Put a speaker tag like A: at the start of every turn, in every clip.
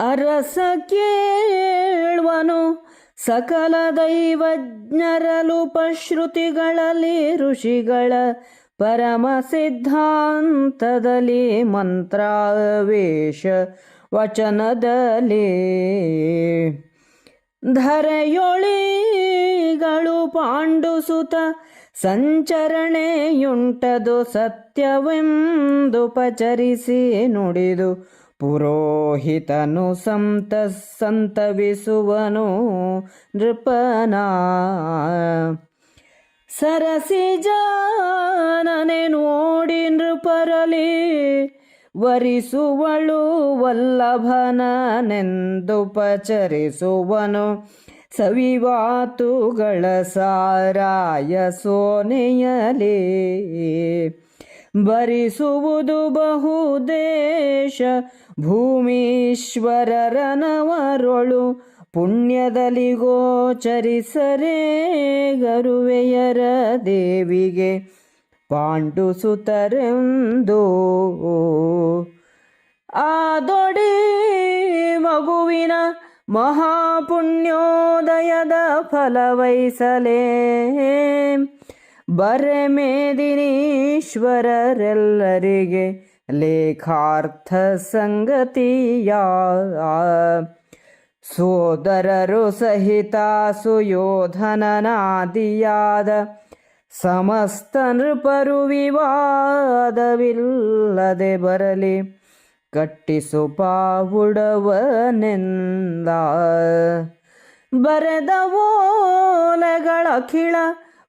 A: ಅರಸ ಕೇಳುವನು. ಸಕಲ ದೈವಜ್ಞರಲು ಪಶ್ರುತಿಗಳಲ್ಲಿ ಋಷಿಗಳ ಪರಮ ಸಿದ್ಧಾಂತದಲ್ಲಿ ಮಂತ್ರಾವೇಶ ವಚನದಲ್ಲಿ. ಧರೆಯೊಳಿಗಳು ಪಾಂಡುಸುತ ಸಂಚರಣೆಯುಂಟದು ಸತ್ಯವೆಂದು ಪಚರಿಸಿ ನುಡಿದು ಪುರೋಹಿತನು ಸಂತ ಸಂತವಿಸುವನು ನೃಪನ ಸರಸಿ ಜಾನನೆ ನೋಡಿ ನೃಪರಲಿ ವರಿಸುವಳು ವಲ್ಲಭನನೆಂದು ಪಚರಿಸುವನು ಸವಿವಾತುಗಳ ಸಾರಾಯ ಸೋನೆಯಲೇ ಬರಿಸುವುದು ಬಹುದೇಶ ಭೂಮೀಶ್ವರರನವರೊಳು ಪುಣ್ಯದಲ್ಲಿ ಗೋಚರಿಸರೇ ಗರುವೆಯರ ದೇವಿಗೆ. ಪಾಂಡುಸುತರೆಂದು ಆದೊಡಿ ಮಗುವಿನ ಮಹಾಪುಣ್ಯೋದಯದ ಫಲವೈಸಲೇ. ಬರೆ ಮೇದಿನೀಶ್ವರರೆಲ್ಲರಿಗೆ ಲೇಖಾರ್ಥ ಸಂಗತಿಯ ಸೋದರರು ಸಹಿತ ಸುಯೋಧನನಾದಿಯಾದ ಸಮಸ್ತ ನೃಪರು ವಿವಾದವಿಲ್ಲದೆ ಬರಲಿ. ಕಟ್ಟಿಸು ಪಾವುಡವನೆಂದ ಬರೆದ ಕಿಳ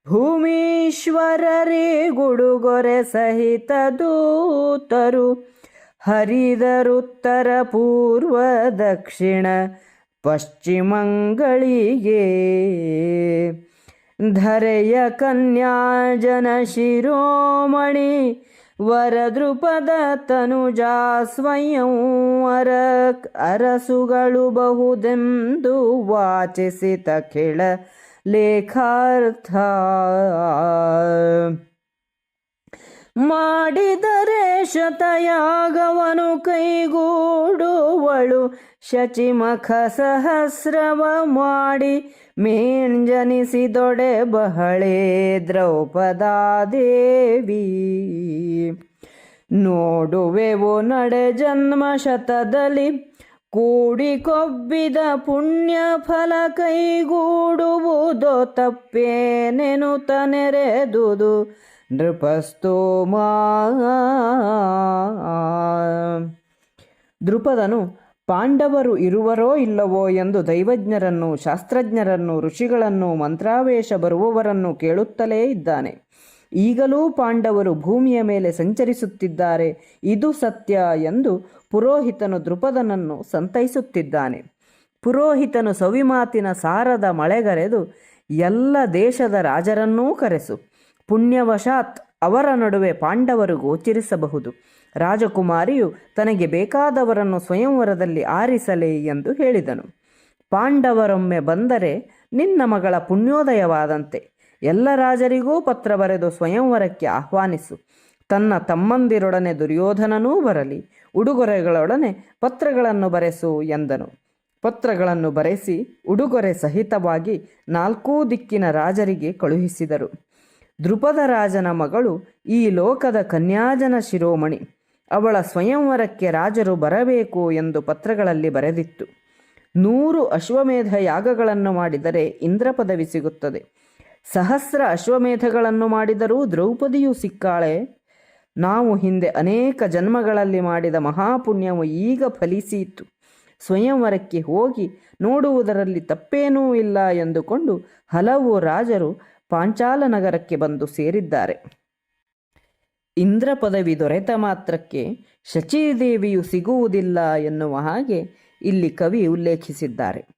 A: ಭೂಮೀಶ್ವರರೇ ಗುಡುಗೊರೆ ಸಹಿತ ದೂತರು ಹರಿದರುತ್ತರ ಪೂರ್ವ ದಕ್ಷಿಣ ಪಶ್ಚಿಮಂಗಳಿಗೆ. ಧರೆಯ ಕನ್ಯಾಜನ ಶಿರೋಮಣಿ ವರದೃಪದ ತನುಜಾ ಸ್ವಯಂ ಅರ, ಅರಸುಗಳು ಬಹುದೆಂದು ವಾಚಿಸಿತ ಕೆಳ ಲೇಖಾರ್ಥ. ಮಾಡಿದರೆ ಶತಯಾಗವನು ಕೈಗೂಡುವಳು. ಶಚಿಮಖ ಸಹಸ್ರವ ಮಾಡಿ ಮೇಂಜನಿಸಿದೊಡೆ ಬಹಳೇ ದ್ರೌಪದಾದೇವಿ. ನೋಡುವೆವು ನಡೆ ಜನ್ಮ ಶತದಲ್ಲಿ ಕೂಡಿ ಕೊಬ್ಬಿದ ಪುಣ್ಯ ಫಲ ಕೈಗೂಡುವುದೋ ತಪ್ಪೇನೆನು ತನೆರೆದುದು ನೃಪಸ್ತೋಮಾ ದೃಪದನು, ಪಾಂಡವರು ಇರುವರೋ ಇಲ್ಲವೋ ಎಂದು ದೈವಜ್ಞರನ್ನು ಶಾಸ್ತ್ರಜ್ಞರನ್ನು ಋಷಿಗಳನ್ನು ಮಂತ್ರಾವೇಶ ಬರುವವರನ್ನು ಕೇಳುತ್ತಲೇ ಇದ್ದಾನೆ. ಈಗಲೂ ಪಾಂಡವರು ಭೂಮಿಯ ಮೇಲೆ ಸಂಚರಿಸುತ್ತಿದ್ದಾರೆ. ಇದು ಸತ್ಯ ಎಂದು ಪುರೋಹಿತನು ದೃಪದನನ್ನು ಸಂತೈಸುತ್ತಿದ್ದಾನೆ. ಪುರೋಹಿತನು ಸವಿಮಾತಿನ ಸಾರದ ಮಳೆಗರೆದು ಎಲ್ಲ ದೇಶದ ರಾಜರನ್ನೂ ಕರೆಸು. ಪುಣ್ಯವಶಾತ್ ಅವರ ನಡುವೆ ಪಾಂಡವರು ಗೋಚರಿಸಬಹುದು. ರಾಜಕುಮಾರಿಯು ತನಗೆ ಬೇಕಾದವರನ್ನು ಸ್ವಯಂವರದಲ್ಲಿ ಆರಿಸಲೇ ಎಂದು ಹೇಳಿದನು. ಪಾಂಡವರೊಮ್ಮೆ ಬಂದರೆ ನಿನ್ನ ಮಗಳ ಪುಣ್ಯೋದಯವಾದಂತೆ. ಎಲ್ಲ ರಾಜರಿಗೂ ಪತ್ರ ಬರೆದು ಸ್ವಯಂವರಕ್ಕೆ ಆಹ್ವಾನಿಸು. ತನ್ನ ತಮ್ಮಂದಿರೊಡನೆ ದುರ್ಯೋಧನನೂ ಬರಲಿ, ಉಡುಗೊರೆಗಳೊಡನೆ ಪತ್ರಗಳನ್ನು ಬರೆಸು ಎಂದನು. ಪತ್ರಗಳನ್ನು ಬರೆಸಿ ಉಡುಗೊರೆ ಸಹಿತವಾಗಿ ನಾಲ್ಕೂ ದಿಕ್ಕಿನ ರಾಜರಿಗೆ ಕಳುಹಿಸಿದರು. ದೃಪದ ರಾಜನ ಮಗಳು ಈ ಲೋಕದ ಕನ್ಯಾಜನ ಶಿರೋಮಣಿ. ಅವಳ ಸ್ವಯಂವರಕ್ಕೆ ರಾಜರು ಬರಬೇಕು ಎಂದು ಪತ್ರಗಳಲ್ಲಿ ಬರೆದಿತ್ತು. ನೂರು ಅಶ್ವಮೇಧ ಯಾಗಗಳನ್ನು ಮಾಡಿದರೆ ಇಂದ್ರ ಪದವಿ ಸಿಗುತ್ತದೆ. ಸಹಸ್ರ ಅಶ್ವಮೇಧಗಳನ್ನು ಮಾಡಿದರೂ ದ್ರೌಪದಿಯು ಸಿಕ್ಕಾಳೆ. ನಾವು ಹಿಂದೆ ಅನೇಕ ಜನ್ಮಗಳಲ್ಲಿ ಮಾಡಿದ ಮಹಾಪುಣ್ಯವು ಈಗ ಫಲಿಸಿತು ಸ್ವಯಂವರಕ್ಕೆ ಹೋಗಿ ನೋಡುವುದರಲ್ಲಿ ತಪ್ಪೇನೂ ಇಲ್ಲ ಎಂದುಕೊಂಡು ಹಲವು ರಾಜರು ಪಾಂಚಾಲ ನಗರಕ್ಕೆ ಬಂದು ಸೇರಿದ್ದಾರೆ. ಇಂದ್ರ ಪದವಿ ದೊರೆತ ಮಾತ್ರಕ್ಕೆ ಶಚೀದೇವಿಯು ಸಿಗುವುದಿಲ್ಲ ಎನ್ನುವ ಹಾಗೆ ಇಲ್ಲಿ ಕವಿ ಉಲ್ಲೇಖಿಸಿದ್ದಾರೆ.